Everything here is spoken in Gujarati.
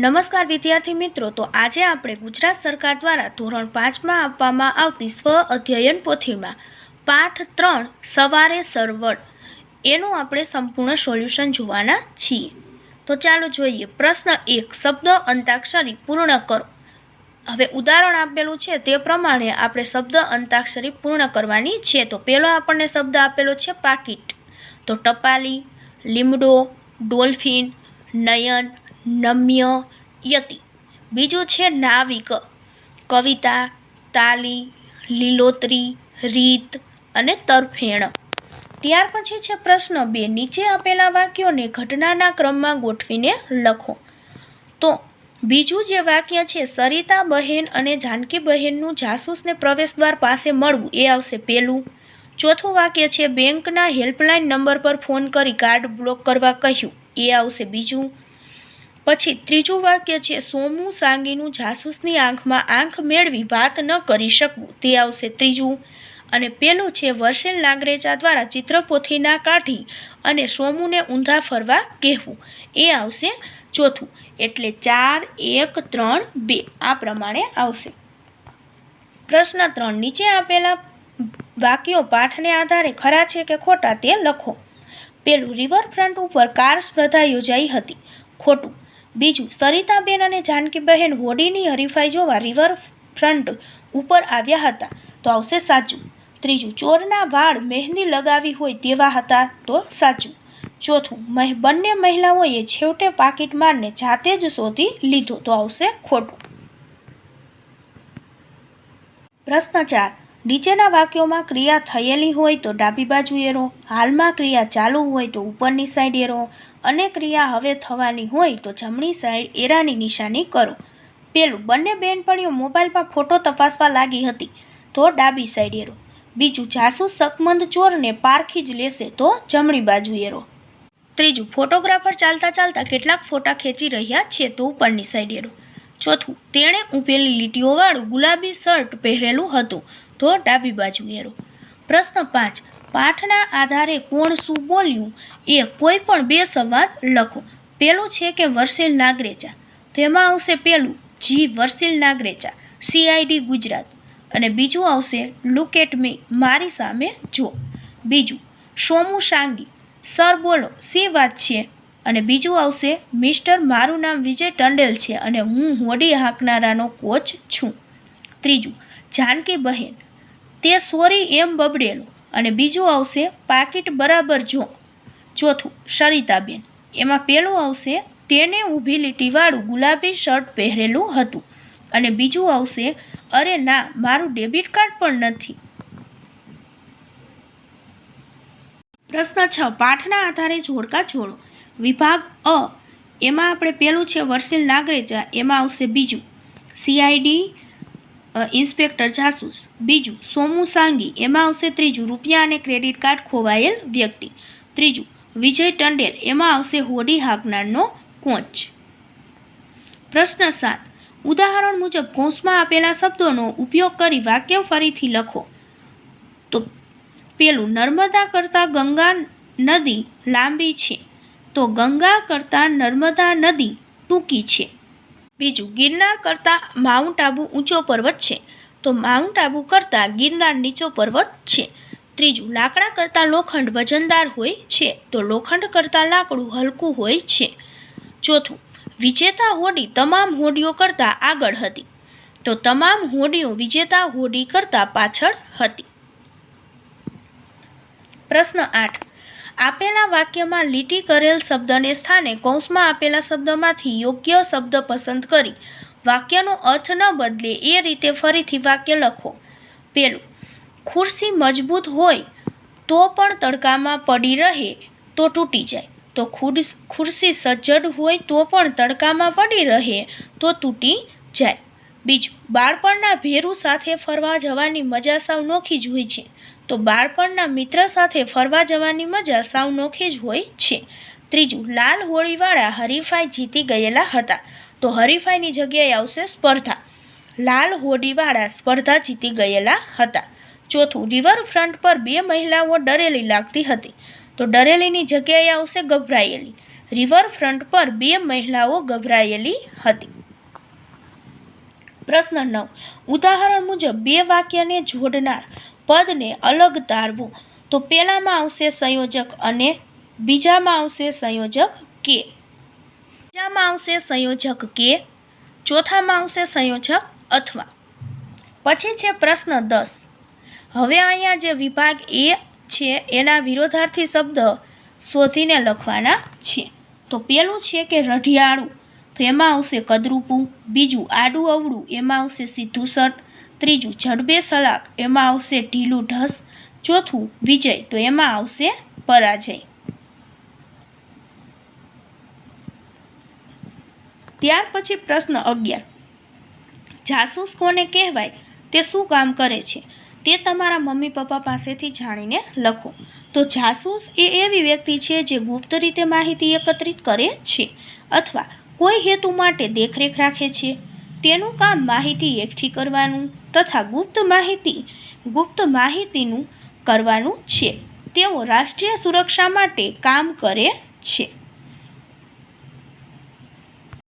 નમસ્કાર વિદ્યાર્થી મિત્રો, તો આજે આપણે ગુજરાત સરકાર દ્વારા ધોરણ પાંચમાં આપવામાં આવતી સ્વ અધ્યયન પોથીમાં પાઠ ત્રણ, સવારે સરવળ એનું આપણે સંપૂર્ણ સોલ્યુશન જોવાના છીએ. તો ચાલો જોઈએ, પ્રશ્ન એક, શબ્દ અંતાક્ષરી પૂર્ણ કરો. હવે ઉદાહરણ આપેલું છે, તે પ્રમાણે આપણે શબ્દ અંતાક્ષરી પૂર્ણ કરવાની છે. તો પહેલો આપણને શબ્દ આપેલો છે, પાકીટ. તો ટપાલી, લીમડો, ડોલ્ફિન, નયન નમ્ય યતિ. બીજું છે નાવિક. કવિતા, તાલી, લીલોતરી, રીત અને તરફેણ. ત્યાર પછી છે પ્રશ્ન બે. નીચે આપેલા વાક્યોને ઘટનાના ક્રમમાં ગોઠવીને લખો. તો, બીજું જે વાક્ય છે, સરિતા બહેન અને જાનકી બહેનનું જાસૂસને પ્રવેશદ્વાર પાસે મળવું, એ આવશે પહેલું ચોથું વાક્ય છે, બેંકના હેલ્પલાઇન નંબર પર ફોન કરી કાર્ડ બ્લોક કરવા કહ્યું, એ આવશે બીજું. પછી ત્રીજું વાક્ય છે, સોમું સાંગીનું જાસૂસની આંખમાં આંખ મેળવી વાત ન કરી શકવું. તે આવશે ત્રીજું. અને પેલું છે વર્ષેલ નાગરેચા દ્વારા ચિત્રપોથીના કાઢી અને સોમુને ઊંધા ફરવા કહેવું. એ આવશે ચોથું. એટલે ચાર, એક, ત્રણ, બે. આ પ્રમાણે આવશે. પ્રશ્ન ત્રણ. નીચે આપેલા વાક્યો પાઠને આધારે ખરા છે કે ખોટા તે લખો. પેલું, રિવરફ્રન્ટ ઉપર કાર સ્પર્ધા યોજાઈ હતી. ખોટું. બીજું, સરિતાબેન અને જાનકીબહેન હોડીની હરીફાઈ જોવા રિવરફ્રન્ટ ઉપર આવ્યા હતા. તો આવશે સાચું. ત્રીજું, ચોરના વાળ મહેંદી લગાવી હોય તેવા હતા તો સાચું. ચોથું, મહ, બંને મહિલાઓએ છેવટે પાકીટ મારને જાતે જ શોધી લીધો. તો આવશે ખોટું. પ્રશ્ન ચાર નીચેના વાક્યોમાં ક્રિયા થયેલી હોય તો ડાબી બાજુ એરો, હાલમાં ક્રિયા ચાલુ હોય તો ઉપરની સાઈડ એરો અને ક્રિયા હવે થવાની હોય તો જમણી સાઈડ એરાની નિશાની કરો. પેલું, બંને બહેનપણીઓ મોબાઈલમાં ફોટો તપાસવા લાગી હતી તો ડાબી સાઈડ એરો. બીજું, જાસૂસ શકમંદ ચોરને પારખી જ લેશે તો જમણી બાજુ એરો. ત્રીજું, ફોટોગ્રાફર ચાલતા ચાલતા કેટલાક ફોટા ખેંચી રહ્યા છે તો ઉપરની સાઈડ એરો. ચોથું, તેણે ઊભેલી લીટીઓવાળું ગુલાબી શર્ટ પહેરેલું હતું તો ડાબી બાજુ એરો. પ્રશ્ન પાંચ. પાઠના આધારે કોણ શું બોલ્યું? એ કોઈ પણ બે સંવાદ લખો. પેલું છે કે વર્ષિલ નાગરેચા. તેમાં આવશે પેલું, જી વર્ષિલ નાગરેચા સીઆઈડી ગુજરાત. અને બીજું આવશે લુક એટ મી મારી સામે જો બીજું, સોમુ સાંગી, સર બોલો, શી વાત છે? અને બીજું આવશે, મિસ્ટર, મારું નામ વિજય ટંડેલ છે અને હું હોડી હાંકનારાનો કોચ છું. ત્રીજું, જાનકી બહેન તે સોરી એમ બબડેલો અને બીજું આવશે પાકીટ બરાબર જો. ચોથું સરિતાબેન એમાં પહેલું આવશે તેને ઊભી લીટીવાળું ગુલાબી શર્ટ પહેરેલું હતું અને બીજું આવશે અરે ના, મારું ડેબિટ કાર્ડ પણ નથી. પ્રશ્ન છ, પાઠના આધારે જોડકા જોડો. વિભાગ અ. એમાં આપણે પહેલું છે વર્ષિલ નાગરેજા, એમાં આવશે બીજું. સીઆઈડી ઇન્સ્પેક્ટર જાસૂસ. બીજું, સોમુ સાંગી. એમાં આવશે ત્રીજું, રૂપિયા અને ક્રેડિટ કાર્ડ ખોવાયેલ વ્યક્તિ. ત્રીજું, વિજય ટંડેલ. એમાં આવશે હોડી હાંકનારનો કોચ. પ્રશ્ન સાત. ઉદાહરણ મુજબ કૌંસમાં આપેલા શબ્દોનો ઉપયોગ કરી વાક્ય ફરીથી લખો. તો પેલું, નર્મદા કરતાં ગંગા નદી લાંબી છે. તો ગંગા કરતાં નર્મદા નદી ટૂંકી છે. બીજું ગિરનાર કરતાં માઉન્ટ આબુ ઊંચો પર્વત છે. તો માઉન્ટ આબુ કરતાં ગિરનાર નીચો પર્વત છે. ત્રીજું, લાકડા કરતાં લોખંડ વજનદાર હોય છે. તો લોખંડ કરતાં લાકડું હલકું હોય છે. ચોથું, વિજેતા હોડી તમામ હોડીઓ કરતાં આગળ હતી. તો તમામ હોડીઓ વિજેતા હોડી કરતાં પાછળ હતી. પ્રશ્ન આઠ આપેલા વાક્યમાં લીટી કરેલ શબ્દને સ્થાને કૌંસમાં આપેલા શબ્દમાંથી યોગ્ય શબ્દ પસંદ કરી, વાક્યનો અર્થ ન બદલે એ રીતે ફરીથી વાક્ય લખો. પેલું, ખુરશી મજબૂત હોય તો પણ તડકામાં પડી રહે તો તૂટી જાય. તો ખુરશ ખુરશી સજ્જડ હોય તો પણ તડકામાં પડી રહે તો તૂટી જાય. બીજું, બાળપણના ભેરુ સાથે ફરવા જવાની મજા સાવ નોખી જ હોય છે. તો બાળપણના મિત્ર સાથે ફરવા જવાની મજા સાવ નોખી જ હોય છે. ત્રીજું, લાલ હોળીવાળા હરીફાઈ જીતી ગયેલા હતા. તો હરીફાઈની જગ્યાએ આવશે સ્પર્ધા. લાલ હોડીવાળા સ્પર્ધા જીતી ગયેલા હતા. ચોથું રિવરફ્રન્ટ પર બે મહિલાઓ ડરેલી લાગતી હતી. તો ડરેલીની જગ્યાએ આવશે ગભરાયેલી. રિવરફ્રન્ટ પર બે મહિલાઓ ગભરાયેલી હતી. પ્રશ્ન નવ. ઉદાહરણ મુજબ બે વાક્યને જોડનાર પદને અલગ તારવું. તો પહેલામાં આવશે સંયોજક અને બીજામાં આવશે સંયોજક કે. બીજામાં આવશે સંયોજક કે. ચોથામાં આવશે સંયોજક અથવા. પછી છે પ્રશ્ન દસ. હવે અહીંયા જે વિભાગ એ છે એના વિરોધાર્થી શબ્દ શોધીને લખવાના છે. તો પેલું છે કે રઢિયાળું. તો એમાં આવશે કદરૂપું, બીજું આડું અવળું, એમાં આવશે સીધું શર્ટ ત્રીજું, જડબે સલાક, એમાં આવશે ઢીલું ઢસ, ચોથું, વિજય, તો એમાં આવશે પરાજય. ત્યાર પછી પ્રશ્ન અગિયાર. જાસૂસ કોને કહેવાય? તે શું કામ કરે છે? તે તમારા મમ્મી પપ્પા પાસેથી જાણીને લખો. તો જાસૂસ એ એવી વ્યક્તિ છે જે ગુપ્ત રીતે માહિતી એકત્રિત કરે છે, અથવા કોઈ હેતુ માટે દેખરેખ રાખે છે? તેનું કામ માહિતી એકઠી કરવાનું તથા ગુપ્ત માહિતી, ગુપ્ત માહિતીનું કરવાનું છે. તેઓ રાષ્ટ્રીય સુરક્ષા માટે કામ કરે છે.